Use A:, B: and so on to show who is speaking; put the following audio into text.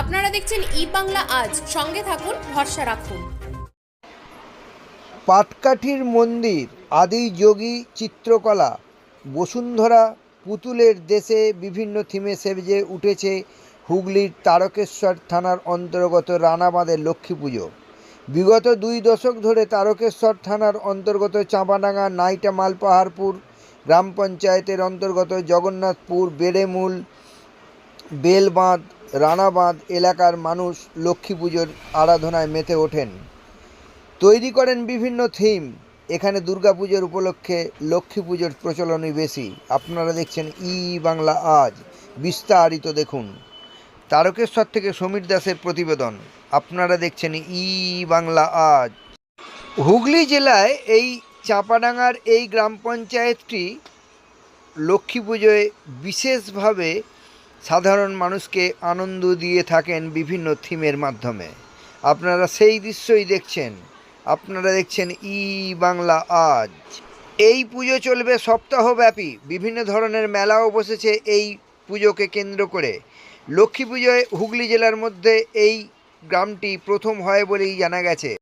A: আপনারা দেখছেন ই বাংলা আজ। সঙ্গে থাকুন, ভরসা রাখুন।
B: পাটকাঠির মন্দির, আদি যোগী চিত্রকলা, বসুন্ধরা পুতুলের দেশে বিভিন্ন থিমে সেজে উঠেছে হুগলির তারকেশ্বর থানার অন্তর্গত রানাবাঁধের লক্ষ্মী পুজো। বিগত দুই দশক ধরে তারকেশ্বর থানার অন্তর্গত চাঁপাডাঙ্গা, নাইটা মালপাহাড়পুর, গ্রাম পঞ্চায়েতের অন্তর্গত জগন্নাথপুর, বেড়েমূল, বেলবাঁধ রানাবাঁধ এলাকার মানুষ লক্ষ্মী পুজোর আরাধনায় মেতে ওঠেন। তৈরি করেন বিভিন্ন থিম। এখানে দুর্গাপুজোর উপলক্ষে লক্ষ্মী পুজোর প্রচলনই বেশি। আপনারা দেখছেন ই বাংলা আজ। বিস্তারিত দেখুন। তারকেশ্বর থেকে সমীর দাসের প্রতিবেদন। আপনারা দেখছেন ই বাংলা আজ। হুগলি জেলায় এই চাঁপাডাঙ্গার এই গ্রাম পঞ্চায়েতটি লক্ষ্মী পুজোয় বিশেষভাবে সাধারণ মানুষকে আনন্দ দিয়ে থাকেন বিভিন্ন থিমের মাধ্যমে। আপনারা সেই দৃশ্যই দেখছেন। আপনারা দেখছেন ই বাংলা আজ। এই পুজো চলবে সপ্তাহব্যাপী। বিভিন্ন ধরনের মেলাও বসেছে এই পুজোকে কেন্দ্র করে। লক্ষ্মী পুজোয় হুগলি জেলার মধ্যে এই গ্রামটি প্রথম হয় বলেই জানা গেছে।